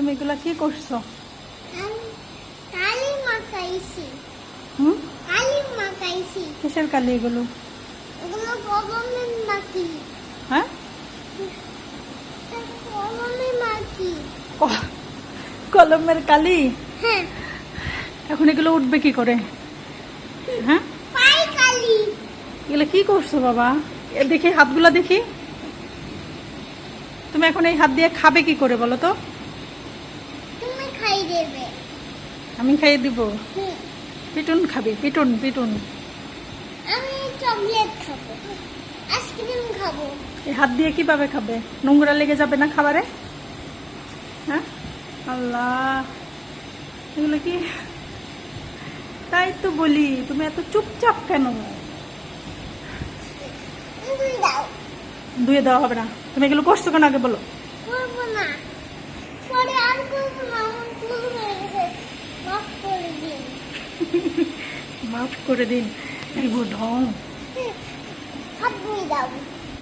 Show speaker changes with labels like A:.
A: তুমি এগুলা কি করছ?
B: কালি মাখাইছি।
A: হুম?
B: কালি মাখাইছি।
A: কিসের কালি এগুলো?
B: মাটি।
A: হ্যাঁ?
B: কলমের
A: কালি?
B: হ্যাঁ।
A: এখন এগুলো উঠবে কি করে? হ্যাঁ?
B: পাই কালি
A: এগুলো কি করছ বাবা? দেখি হাতগুলা দেখি। তুমি এখন এই হাত দিয়ে খাবে কি করে বলো তো? আমি খাইয়ে দিব? পিটুন খাবি পিটুন পিটুন।
B: আমি চকলেট খাব আইসক্রিম খাব।
A: এই হাত দিয়ে কীভাবে খাবে? নোংরা লেগে যাবে না খাবারে? হ্যাঁ? আল্লাহ। এগুলো কি? তাই তো বলি তুমি এত চুপচাপ কেন? ধুয়ে দেওয়া হবে না। তুমি এগুলো করছ কেন আগে বলো?
B: করব না। পরে আর করব না আমার ভুল হয়ে গেছে মাফ করে দিন
A: মাফ করে দিন এই ঢং।